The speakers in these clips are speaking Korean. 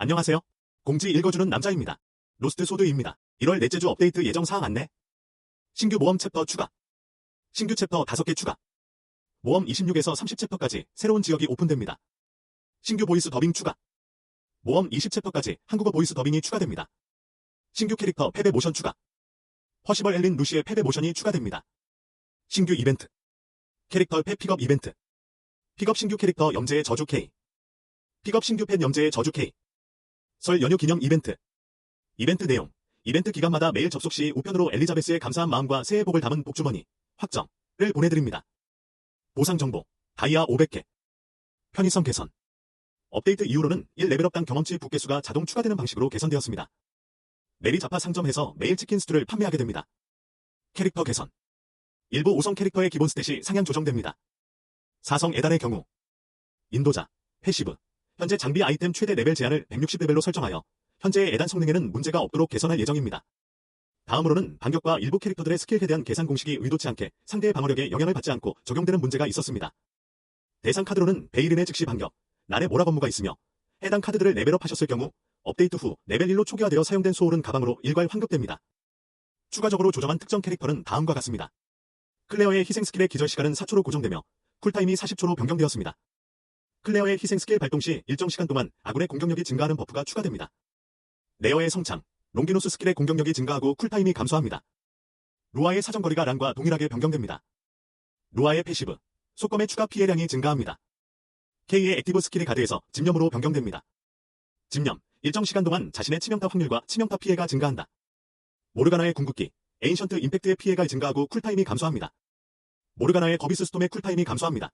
안녕하세요. 공지 읽어주는 남자입니다. 로스트 소드입니다. 1월 넷째 주 업데이트 예정 사항 안내. 신규 모험 챕터 추가. 신규 챕터 5개 추가. 모험 26에서 30챕터까지 새로운 지역이 오픈됩니다. 신규 보이스 더빙 추가. 모험 20챕터까지 한국어 보이스 더빙이 추가됩니다. 신규 캐릭터 패배 모션 추가. 허시벌 엘린 루시의 패배 모션이 추가됩니다. 신규 이벤트. 캐릭터 패 픽업 이벤트. 픽업 신규 캐릭터 염제의 저주 K. 픽업 신규 펫 염제의 저주 K. 설 연휴 기념 이벤트. 이벤트 내용. 이벤트 기간마다 매일 접속 시 우편으로 엘리자베스의 감사한 마음과 새해 복을 담은 복주머니, 확정을 보내드립니다. 보상 정보, 다이아 500개. 편의성 개선. 업데이트 이후로는 1레벨업당 경험치 부개수가 자동 추가되는 방식으로 개선되었습니다. 메리 자파 상점에서 매일 치킨 스튜를 판매하게 됩니다. 캐릭터 개선. 일부 5성 캐릭터의 기본 스탯이 상향 조정됩니다. 4성 에단의 경우 인도자, 패시브, 현재 장비 아이템 최대 레벨 제한을 160레벨로 설정하여 현재의 에단 성능에는 문제가 없도록 개선할 예정입니다. 다음으로는 반격과 일부 캐릭터들의 스킬에 대한 계산 공식이 의도치 않게 상대의 방어력에 영향을 받지 않고 적용되는 문제가 있었습니다. 대상 카드로는 베이른의 즉시 반격, 날의 모라 건무가 있으며 해당 카드들을 레벨업 하셨을 경우 업데이트 후 레벨 1로 초기화되어 사용된 소울은 가방으로 일괄 환급됩니다. 추가적으로 조정한 특정 캐릭터는 다음과 같습니다. 클레어의 희생 스킬의 기절 시간은 4초로 고정되며 쿨타임이 40초로 변경되었습니다. 클레어의 희생 스킬 발동 시 일정 시간 동안 아군의 공격력이 증가하는 버프가 추가됩니다. 레어의 성창, 롱기노스 스킬의 공격력이 증가하고 쿨타임이 감소합니다. 루아의 사정거리가 란과 동일하게 변경됩니다. 루아의 패시브, 속검의 추가 피해량이 증가합니다. K의 액티브 스킬이 가드에서 집념으로 변경됩니다. 집념, 일정 시간 동안 자신의 치명타 확률과 치명타 피해가 증가한다. 모르가나의 궁극기, 에인션트 임팩트의 피해가 증가하고 쿨타임이 감소합니다. 모르가나의 거비스 스톰의 쿨타임이 감소합니다.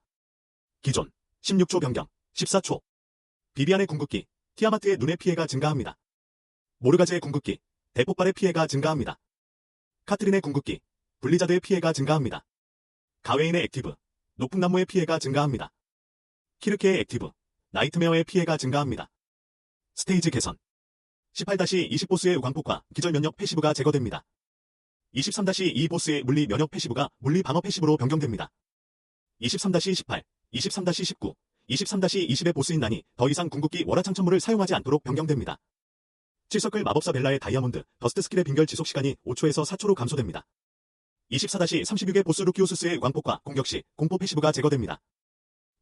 기존, 16초 변경, 14초. 비비안의 궁극기, 티아마트의 눈의 피해가 증가합니다. 모르가즈의 궁극기, 대폭발의 피해가 증가합니다. 카트린의 궁극기, 블리자드의 피해가 증가합니다. 가웨인의 액티브, 높은 나무의 피해가 증가합니다. 키르케의 액티브, 나이트메어의 피해가 증가합니다. 스테이지 개선 18-20 보스의 우광폭과 기절 면역 패시브가 제거됩니다. 23-2 보스의 물리 면역 패시브가 물리 방어 패시브로 변경됩니다. 23-18, 23-19, 23-20의 보스인 난이 더 이상 궁극기 월화 창천물을 사용하지 않도록 변경됩니다. 7서클 마법사 벨라의 다이아몬드, 더스트 스킬의 빙결 지속 시간이 5초에서 4초로 감소됩니다. 24-36의 보스 루키오스스의 왕폭과 공격 시 공포 패시브가 제거됩니다.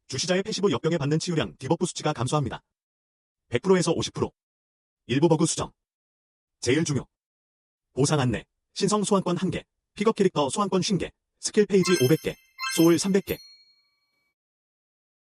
주시자의 패시브 역병에 받는 치유량 디버프 수치가 감소합니다. 100%에서 50%. 일부 버그 수정. 제일 중요. 보상 안내. 신성 소환권 1개. 픽업 캐릭터 소환권 50개. 스킬 페이지 500개. 소울 300개.